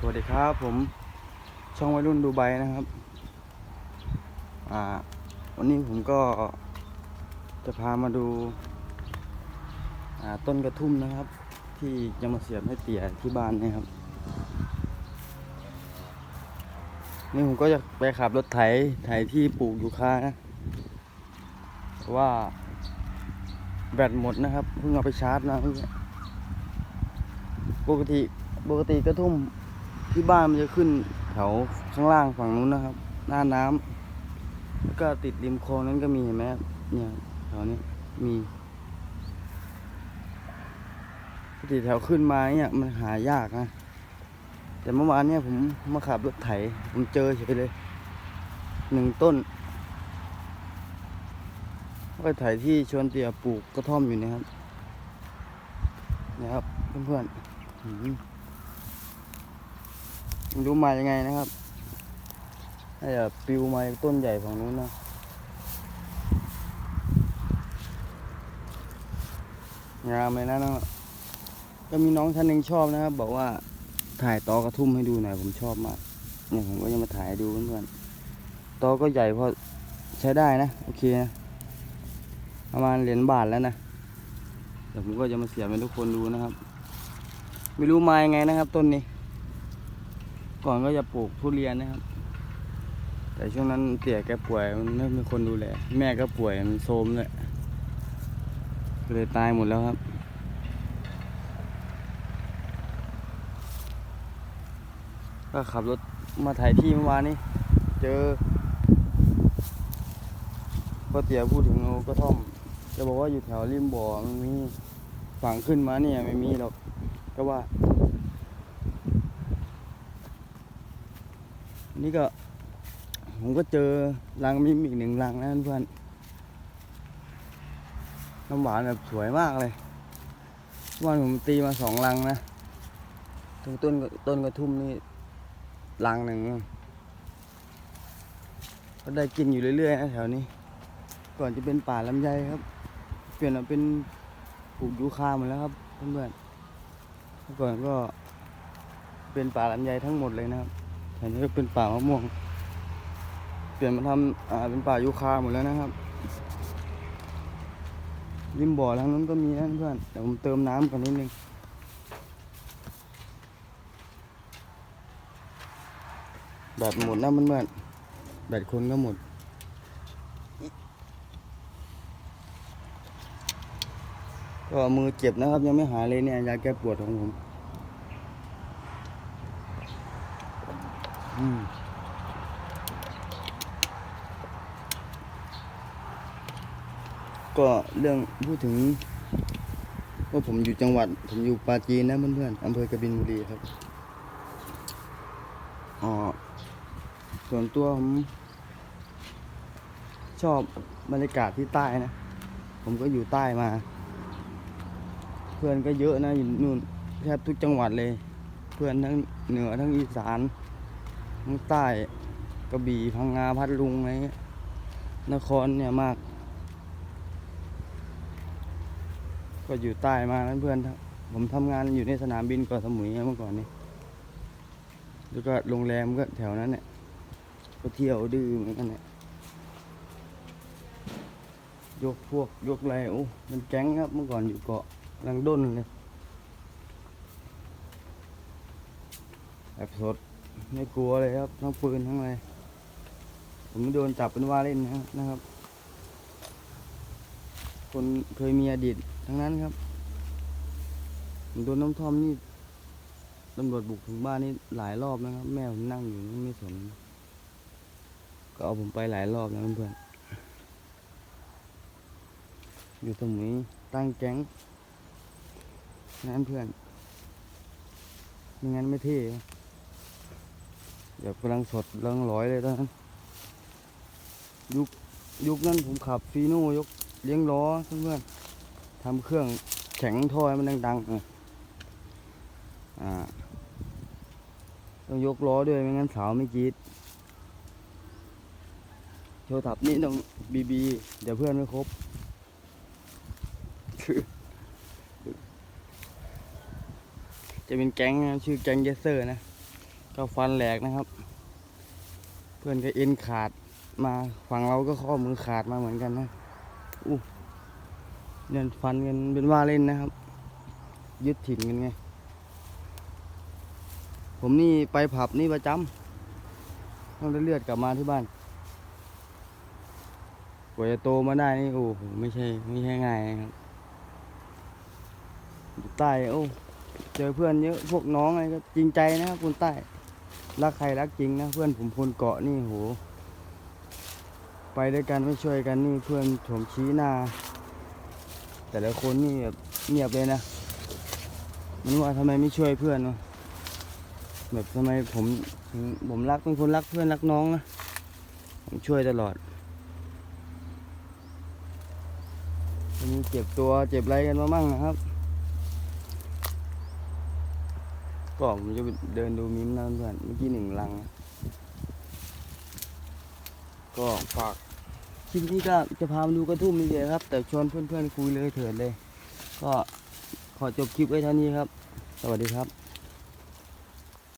สวัสดีครับผมช่องวัยรุ่นดูไบนะครับ อ่า วันนี้ผมก็จะพามาดู อ่าต้นกระทุ่มนะครับ ที่จะมาเสียบให้เตี่ยที่บ้านนะครับ นี่ผมก็จะไปขับรถไถไถที่ปลูกยูคานะเพราะว่าแบตหมดนะครับเพิ่งเอาไปชาร์จนะปกติปกติกระทุ่ม ที่บ้านมันจะขึ้นแถวข้างล่างฝั่งนู้นนะครับ หน้าน้ำแล้วก็ติดริมคลองนั้นก็มีเห็นไหมเนี่ยแถวนี้มีติแถวขึ้นมาเนี่ยมันหายากนะแต่เมื่อวานเนี่ยผมมาขับรถไถผมเจอเฉยเลยหนึ่งต้นก็ไถที่ชวนเตียปลูกกระท่อมอยู่นะครับนี่ยครับเพื่อนๆอืม ไม่รู้มายังไงนะครับน่าจะปิวมาต้นใหญ่ฝั่งนู้นนะงามเลยนะน้องก็มีน้องท่านหนึ่งชอบนะครับ บอกว่าถ่ายตอกระทุ่มให้ดูหน่อยผมชอบมากเนี่ยผมก็จะมาถ่ายดูเพื่อนๆตอก็ใหญ่พอใช้ได้นะโอเคนะประมาณเหรียญบาทแล้วนะเดี๋ยวผมก็จะมาเสียบให้ทุกคนดูนะครับ ไม่รู้มายังไงนะครับต้นนี้ ก่อนก็จะปลูกทุเรียนนะครับ แต่ช่วงนั้นเตี่ยแกป่วยมันไม่มีคนดูแล แม่ก็ป่วยมันโทมเลยเลยตายหมดแล้วครับ ก็ขับรถมาถ่ายที่เมื่อวานนี้ เจอพ่อเตี๋ยพูดถึงโอกระท่อม จะบอกว่าอยู่แถวริมบ่อมันมีฝั่งขึ้นมาเนี่ยไม่มีหรอก ก็ว่า นี่ก็ ผมก็เจอรังมิมอีกหนึ่งรังนะเพื่อนน้ำหวานแบบสวยมากเลยวันผมตีมาสองรังนะตรงต้นต้นกระทุ่มนี่รังหนึ่งก็ได้กินอยู่เรื่อยๆนะแถวนี้ ก่อนจะเป็นป่าลำไยครับ เปลี่ยนมาเป็นปลูกยูคาหมดแล้วครับเพื่อนๆเมื่อก่อนก็เป็นป่าลำไยทั้งหมดเลยนะครับ แถวนี้ก็เป็นป่ามะม่วง เปลี่ยนมาทำอ่าเป็นป่ายูคาหมดแล้วนะครับ ริมบ่อทางนั้นก็มีนะเพื่อนแต่ผมเติมน้ำก่อนนิดนึงแบตหมดนะเพื่อนๆแบตคนก็หมดก็มือเจ็บนะครับ ยังไม่หายเลยเนี่ยยาแก้ปวดของผม อืม ก็เรื่องพูดถึงว่าผมอยู่จังหวัด ผมอยู่ปาจีนนะเพื่อนๆอำเภอกบินบุรีครับอ๋อส่วนตัวผมชอบบรรยากาศที่ใต้นะ ผมก็อยู่ใต้มา เพื่อนก็เยอะนะอยู่นู่นแทบทุกจังหวัดเลย เพื่อนทั้งเหนือทั้งอีสาน ทั้งใต้กระบี่พังงาพัทลุงอะไรเงี้ยนครเนี่ยมาก ก็อยู่ใต้มาเพื่อน ผมทำงานอยู่ในสนามบินเกาะสมุยเมื่อก่อนนี้ แล้วก็โรงแรมก็แถวนั้นเนี่ยก็เที่ยวดื้อเหมือนกันเนี่ยยกพวกยกอะไรโอ้มันแก๊งครับเมื่อก่อนอยู่เกาะลังด้นเลยแบบสด ไม่กลัวเลยครับทั้งปืนทั้งอะไรผมโดนจับเป็นว่าเล่นนะครับ คนเคยมีอดีตทั้งนั้นครับผมโดนน้ำท่อมนี่ตำรวจบุกถึงบ้านนี่หลายรอบนะครับ แม่ผมนั่งอยู่นี่ไม่สน ก็เอาผมไปหลายรอบแล้วเพื่อนๆอยู่สมุยตั้งแก๊งนั้นเพื่อนไม่งั้นไม่เท่ ครับเดี๋ยวกำลังสดกำลังร้อยเลยตอนนั้นยุคยุคนั้นผมขับฟีโน่ยกเลี้ยงล้อเพื่อนๆทำเครื่องแข็งท่อให้มันดังๆเอออ่าต้องยกล้อด้วยไม่งั้นสาวไม่กรีดโทรศัพท์นี่ต้องบีบีเดี๋ยวเพื่อนไม่ครบจะเป็นแก๊งนะชื่อแก๊งเยสเซอร์นะก็ฟันแหลกนะครับ พื่อนก็เอ็นขาดมาฝั่งเราก็ข้อมือขาดมาเหมือนกันนะอู้เนี่ยฟันกันเป็นว่าเล่นนะครับ ยึดถิ่นกันไง ผมนี่ไปผับนี่ประจำต้องได้เลือดกลับมาที่บ้านกว่าจะโตมาได้นี่โอ้โหไม่ใช่ไม่ใช่ง่ายนะครับใต้โอ้เจอเพื่อนเยอะพวกน้องอะไรก็จริงใจนะครับคนใต้ รักใครรักจริงนะเพื่อนผมคนเกาะนี่โห ไปด้วยกันไม่ช่วยกันนี่เพื่อนผมชี้หน้า แต่ละคนนี่แบบเงียบเลยนะมันว่าทำไมไม่ช่วยเพื่อนวะแบบทำไมผมถึงผมรักเป็นคนรักเพื่อนรักน้องนะผมช่วยตลอดวันนี้เจ็บตัวเจ็บอะไรกันมามั่งนะครับ ก็ผมจะเดินดูมิ้มนะเพื่อนเมื่อกี้หนึ่งลัง ก็ฝากคลิปนี้ก็จะพามาดูกระทุ่มนี่เลยครับ แต่ชวนเพื่อนๆคุยเลยเถิดเลย ก็ขอจบคลิปไว้เท่านี้ครับ สวัสดีครับ